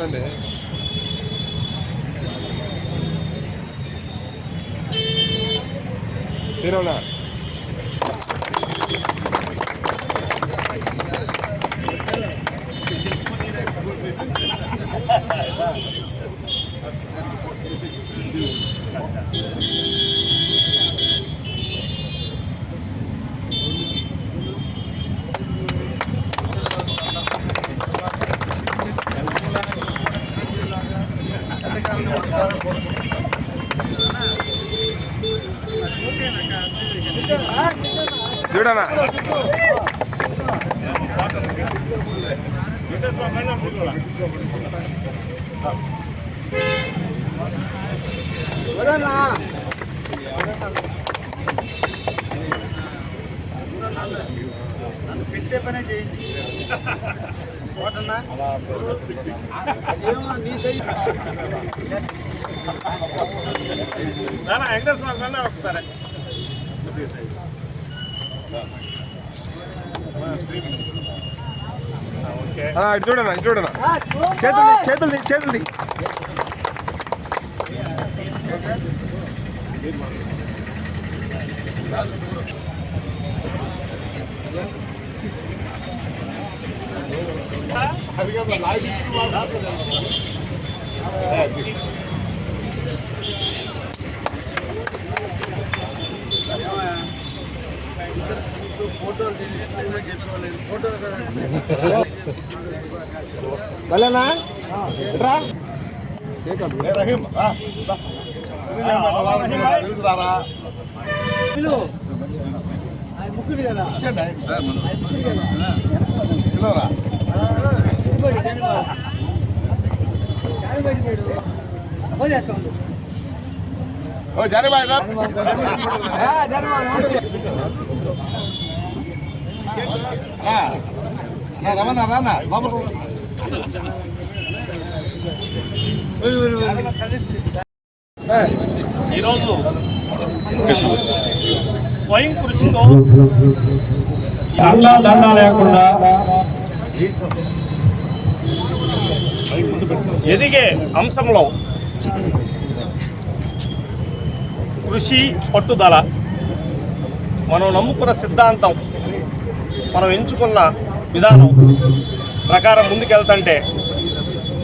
పెట్టండి శ్రీరావునా చూడనా పెట్టే పనే చేయండి వెంకటేశ్వర ఒకసారి ఇటు చూడనా ఇటు చూడనా చేతులు చేతులు చేతులు Thank you. ఫోటోలు మళ్ళా రా. రహీం రా. ముక్కుడు కదా? ముక్కుడు కదా? రమణ రాన్న లోపలికి రా. ఈరోజు స్వయం కృషితో అండా దండా లేకుండా ఎదిగే అంశంలో కృషి పట్టుదల. మనం నమ్ముకున్న సిద్ధాంతం మనం ఎంచుకున్న విధానం ప్రకారం ముందుకెళ్తుంటే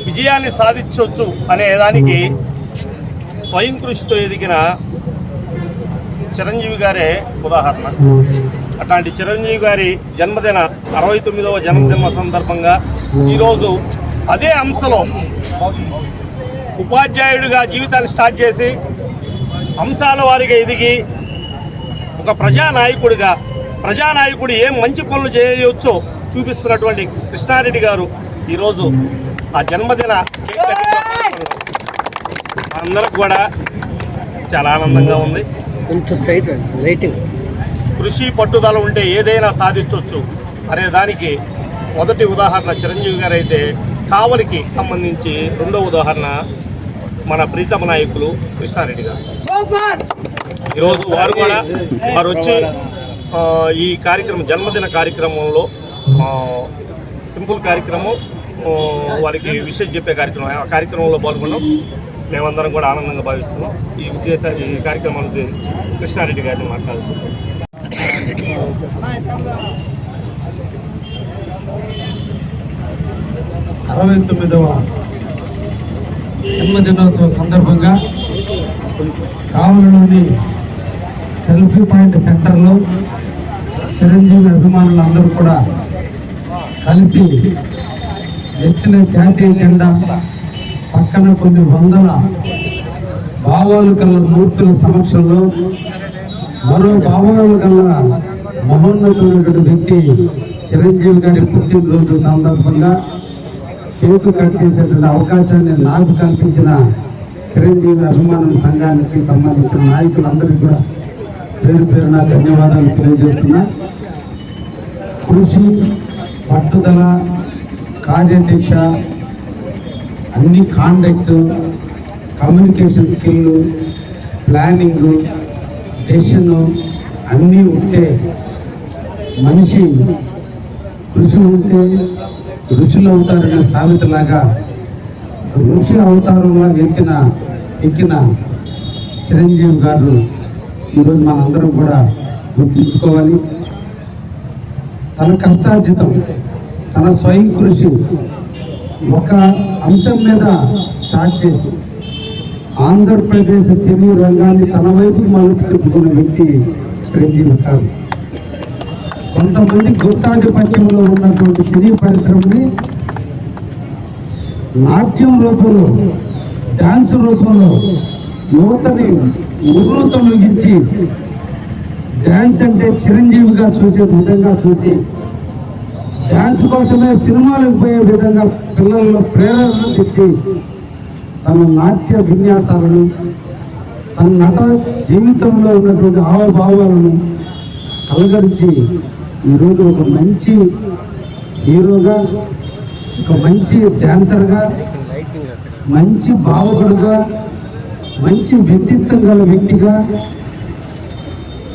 విజయాన్ని సాధించవచ్చు అనే దానికి స్వయం కృషితో ఎదిగిన చిరంజీవి గారే ఉదాహరణ. అట్లాంటి చిరంజీవి గారి జన్మదిన అరవై తొమ్మిదవ జన్మదిన సందర్భంగా ఈరోజు అదే అంశలో ఉపాధ్యాయుడిగా జీవితాన్ని స్టార్ట్ చేసి అంశాల వారిగా ఎదిగి ఒక ప్రజానాయకుడిగా ప్రజానాయకుడు ఏం మంచి పనులు చేయవచ్చో చూపిస్తున్నటువంటి కృష్ణారెడ్డి గారు ఈరోజు ఆ జన్మదిన అందరికి కూడా చాలా ఆనందంగా ఉంది. కొంచెం కృషి పట్టుదల ఉంటే ఏదైనా సాధించవచ్చు అనే దానికి మొదటి ఉదాహరణ చిరంజీవి గారు అయితే కావలికి సంబంధించి రెండో ఉదాహరణ మన ప్రీతమ నాయకులు కృష్ణారెడ్డి గారు. ఈరోజు వారు కూడా వారు వచ్చి ఈ కార్యక్రమం జన్మదిన కార్యక్రమంలో సింపుల్ కార్యక్రమం వారికి విషయం చెప్పే కార్యక్రమం ఆ కార్యక్రమంలో పాల్గొన్నాం. మేమందరం కూడా ఆనందంగా భావిస్తున్నాం. ఈ ఉద్దేశ ఈ కార్యక్రమాన్ని ఉద్దేశించి కృష్ణారెడ్డి గారిని మాట్లాడుతున్నాం. అరవై తొమ్మిదవ జన్మదినోత్సవం సందర్భంగా కావలలోని సెల్ఫీ పాయింట్ సెంటర్లో చిరంజీవి అభిమానులు అందరూ కూడా కలిసి ఎత్తిన జాతీయ జెండా పక్కన కొన్ని వందల భావాలు కల మూర్తుల సమక్షంలో మరో భావాలు కల మహోన్నతమైనటువంటి వ్యక్తి చిరంజీవి గారి పుట్టినరోజు సందర్భంగా కేకు కట్ చేసేటువంటి అవకాశాన్ని నాకు కల్పించిన చిరంజీవి అభిమానం సంఘానికి సంబంధించిన నాయకులందరికీ కూడా పేరు పేరున ధన్యవాదాలు తెలియజేస్తున్నా. కృషి పట్టుదల కార్యదీక్ష అన్ని conduct communication skill planning decision అన్నీ ఉంటే మనిషి కృషి ఉంటే ఋషులు అవుతారనే సామెతలాగా. ఋషి అవతారంలో ఎక్కిన ఎక్కిన చిరంజీవి గారు ఈరోజు మనందరం కూడా గుర్తుంచుకోవాలి. తన కష్టార్జితం తన స్వయం కృషి ఒక అంశం మీద స్టార్ట్ చేసి ఆంధ్రప్రదేశ్ సినీ రంగాన్ని తన వైపు మలుపు తిప్పుకున్న వ్యక్తి చిరంజీవి గారు కొంతమంది గుత్తాధిపత్యంలో ఉన్నటువంటి సినీ పరిశ్రమని నాట్యం రూపంలో డాన్స్ రూపంలో యువతని ఉర్రూతలొగించి డాన్స్ అంటే చిరంజీవిగా చూసే విధంగా చూసి డాన్స్ కోసమే సినిమాలకు పోయే విధంగా పిల్లల్లో ప్రేరణ తెచ్చి తన నాట్య విన్యాసాలను తన నట జీవితంలో ఉన్నటువంటి హావభావాలను కలగరిచి ఈరోజు ఒక మంచి హీరోగా ఒక మంచి డాన్సర్గా మంచి భావకుడుగా మంచి వ్యక్తిత్వం గల వ్యక్తిగా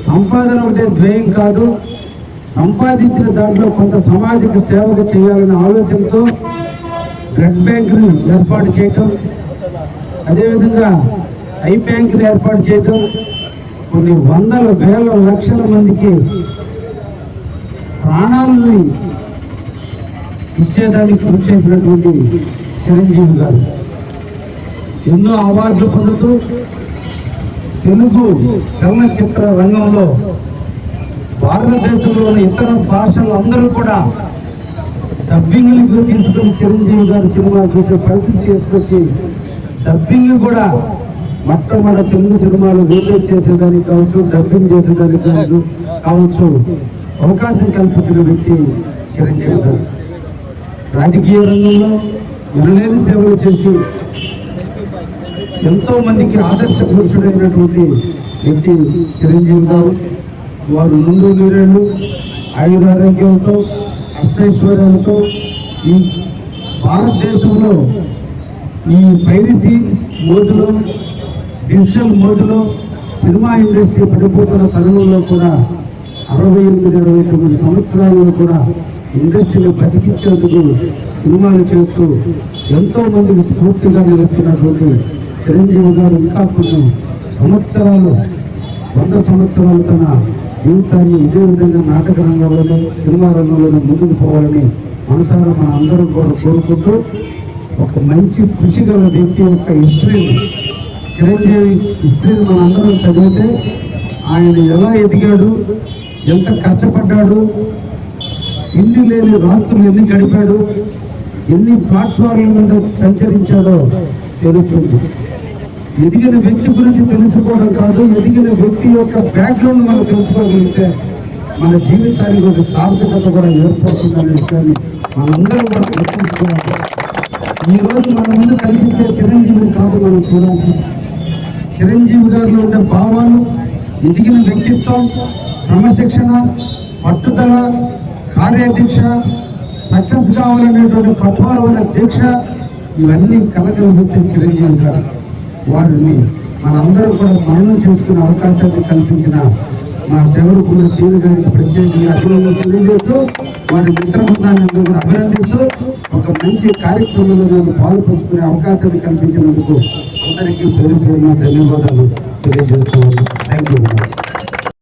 సంపాదన ఒకటే ధ్యేయం కాదు సంపాదించిన దాంట్లో కొంత సామాజిక సేవకు చేయాలనే ఆలోచనతో బ్లడ్ బ్యాంకును ఏర్పాటు చేయటం అదేవిధంగా ఐ బ్యాంకును ఏర్పాటు చేయటం కొన్ని వందల వేల లక్షల మందికి ప్రాణాలని ఇచ్చేదానికి కృషి చేసినటువంటి చిరంజీవి గారు. ఎన్నో అవార్డులు పొందుతూ తెలుగు చలనచిత్ర రంగంలో భారతదేశంలోని ఇతర భాషలు అందరూ కూడా డబ్బింగ్లకు తీసుకొని చిరంజీవి గారి సినిమా చూసే పరిస్థితి తీసుకొచ్చి డబ్బింగ్ కూడా మొట్టమొదటి తెలుగు సినిమాలు రీమేక్ చేసేదానికి కావచ్చు డబ్బింగ్ చేసేదానికి కావచ్చు కావచ్చు. అవకాశం కల్పించిన వ్యక్తి చిరంజీవి గారు. రాజకీయ రంగంలో వినలేని సేవలు చేసి ఎంతో మందికి ఆదర్శ పురుషుడైనటువంటి వ్యక్తి చిరంజీవి గారు. వారు ముందు నీరేళ్ళు ఆయురారోగ్యంతో అష్టైశ్వర్యాలతో ఈ భారతదేశంలో ఈ పైరసీ మోజులో డిజిటల్ మోజులో సినిమా ఇండస్ట్రీ పడిపోతున్న తరుణంలో కూడా అరవై ఎనిమిది అరవై తొమ్మిది సంవత్సరాల్లో కూడా ఇండస్ట్రీని బతికించేందుకు సినిమాలు చేస్తూ ఎంతో మందికి స్ఫూర్తిగా నిలుస్తున్నటువంటి చిరంజీవి గారు ఇంకా కొన్ని సంవత్సరాలు వంద సంవత్సరాలు తన జీవితాన్ని ఇదే విధంగా నాటక రంగంలోనే సినిమా రంగంలోనే ముందుకు పోవాలని మనసారా మన అందరం కూడా కోరుకుంటూ ఒక మంచి కృషి గల వ్యక్తి యొక్క హిస్టరీని చిరంజీవి హిస్టరీని మన అందరం చదివితే ఆయన ఎలా ఎదిగాడు ఎంత కష్టపడ్డాడు? ఇల్లు లేని రాత్రులు ఎన్ని గడిపాడు? ఎన్ని ప్లాట్ఫామ్ల మీద సంచరించాడో తెలుస్తుంది. ఎదిగిన వ్యక్తి గురించి తెలుసుకోవడం కాదు ఎదిగిన వ్యక్తి యొక్క బ్యాక్గ్రౌండ్ మనం తెలుసుకోగలిగితే మన జీవితానికి ఒక సార్థకత కూడా ఏర్పడుతుందనే విషయాన్ని మనందరం కూడా గుర్తుంచుకోవాలి. ఈ రోజు మన ముందు కనిపించే చిరంజీవి కాదు మనం చూడాలి చిరంజీవి గారిలో ఉండే భావాలు ఎదిగిన వ్యక్తిత్వం క్రమశిక్షణ పట్టుదల కార్యదీక్ష సక్సెస్ కావాలనేటువంటి కఠోరమైన దీక్ష ఇవన్నీ కలగలిపిస్తే చిరంజీవి గారు వారిని మనందరూ కూడా మరణం చేసుకునే అవకాశాన్ని కల్పించిన మా దేవరకున్న సీని గారికి ప్రత్యేకంగా అభినందనలు తెలియజేస్తూ వారి మిత్ర బృందాన్ని కూడా అభినందిస్తూ ఒక మంచి కార్యక్రమంలో నేను పాల్పంచుకునే అవకాశాన్ని కల్పించినందుకు అందరికీ పేరు పేరున ధన్యవాదాలు తెలియజేస్తున్నాను థ్యాంక్ యూ